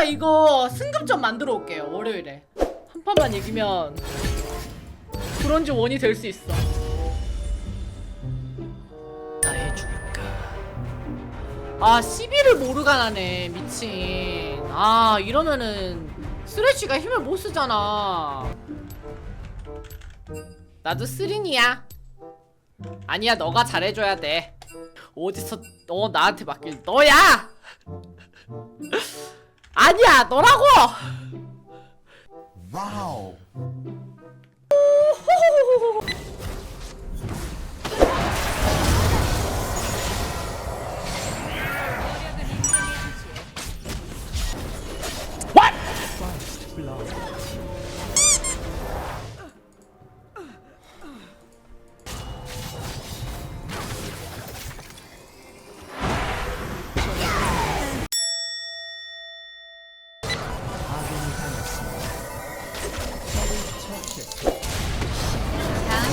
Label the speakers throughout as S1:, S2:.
S1: 제가 이거 승급점 만들어 올게요 월요일에. 한 판만 이기면 브론즈 원이 될 수 있어. 나 해줄까. 아 시비를 모르가나네 미친. 아 이러면은 쓰레쉬가 힘을 못 쓰잖아. 나도 쓰린이야. 아니야 너가 잘해줘야 돼. 어디서 너 나한테 맡길 너야 아니야 너라고
S2: 와우.
S3: 다음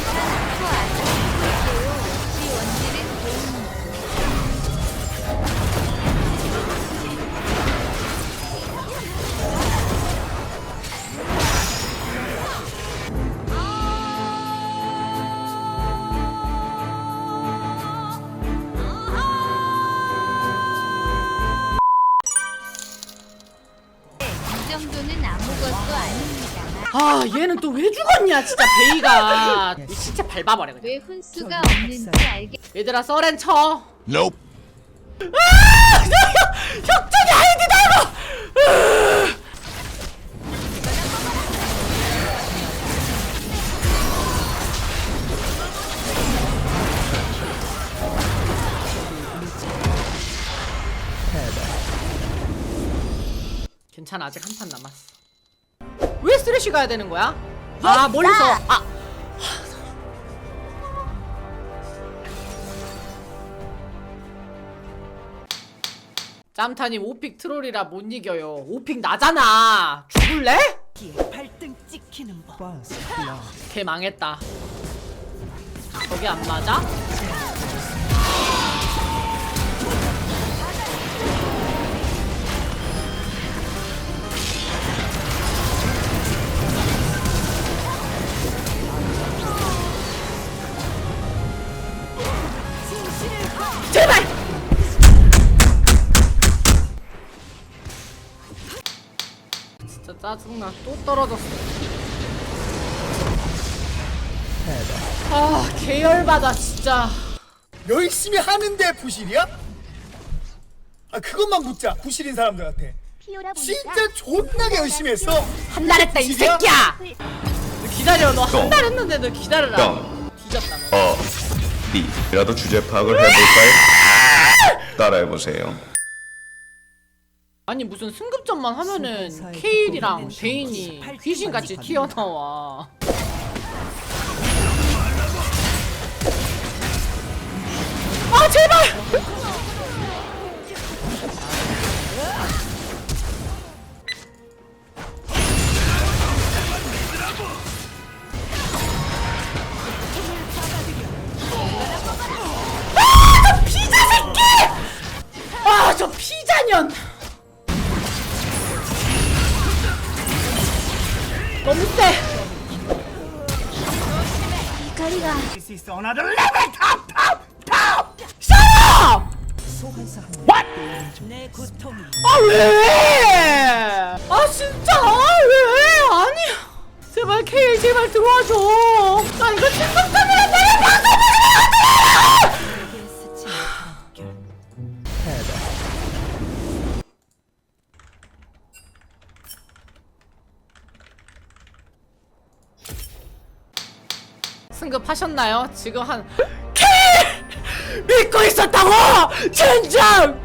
S3: 판 투하
S1: 얘는 또 왜 죽었냐 진짜 베이가. 이 진짜 밟아버려 그냥.
S3: 왜 훈수가 없는지 알겠
S1: 얘들아 서렌 쳐.
S2: Nope.
S1: 혁전이 아이디다 이거 괜찮아 아직 한 판 남았어. 왜 쓰레쉬 가야 되는 거야? 아 멀리서 아 짬타님 오픽 트롤이라 못 이겨요 오픽 나잖아 죽을래?
S4: 발등 찍히는 법.
S1: 걔 망했다 저게 안 맞아? 진짜 짜증나. 또 떨어졌어. 아 계열받아 진짜.
S5: 열심히 하는데 부실이야? 아 그것만 묻자 부실인 사람들한테. 진짜 존나게 열심히 했어.
S1: 한 달 했다 이 새끼야! 너 기다려 너 한 달 했는데 너 기다려라
S6: 똥.
S1: 뒤졌다 너.
S6: 어, B라도 주제 파악을 해볼까요? 따라해보세요.
S1: 아니 무슨 승급전만 하면은 케일이랑 베인이 귀신같이 튀어나와 너무 세
S5: This is another level. Top top top
S1: 샤라
S4: 소환사 한내 고통이.
S1: 아 왜? 아 진짜? 아, 왜? 아니 제발 케일 제발 들어와줘. 나 이거 생각하면 내가 방송
S4: 내게
S1: 승급하셨나요? 지금 한 케일 믿고 있었다고! 젠장.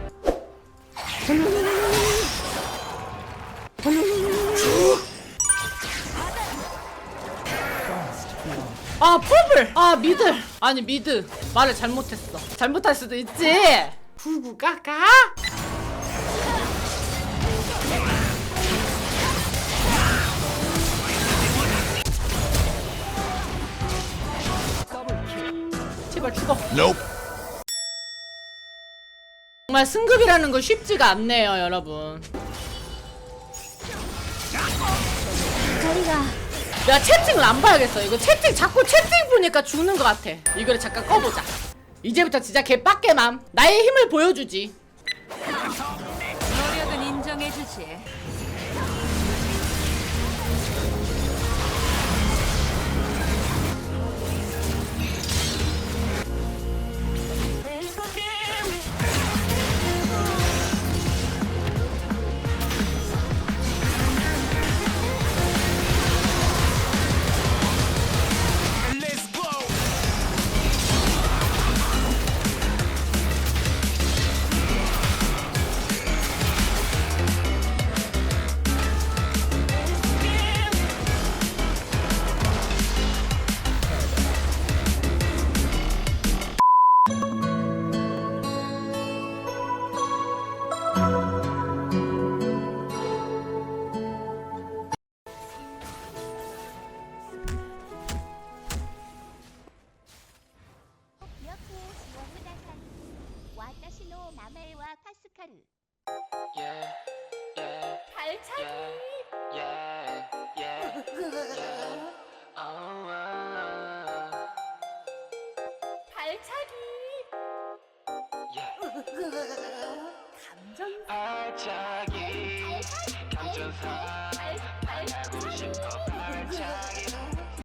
S1: 아 퍼블! 아 미드! 아니 미드. 말을 잘못했어. 잘못할 수도 있지. 구구 까까 씨발 죽어.
S2: Nope.
S1: 정말 승급이라는 건 쉽지가 않네요, 여러분. 자리가 내가 채팅을 안 봐야겠어. 이거 채팅 자꾸 채팅 보니까 죽는 것 같아. 이걸 잠깐 꺼보자. 이제부터 진짜 개빡게맘. 나의 힘을 보여주지.
S4: 노력은 인정해주지. 스카르.
S2: 발차기 발차기 감정 발차기 감전사 발차기. 하고 싶어 발차기.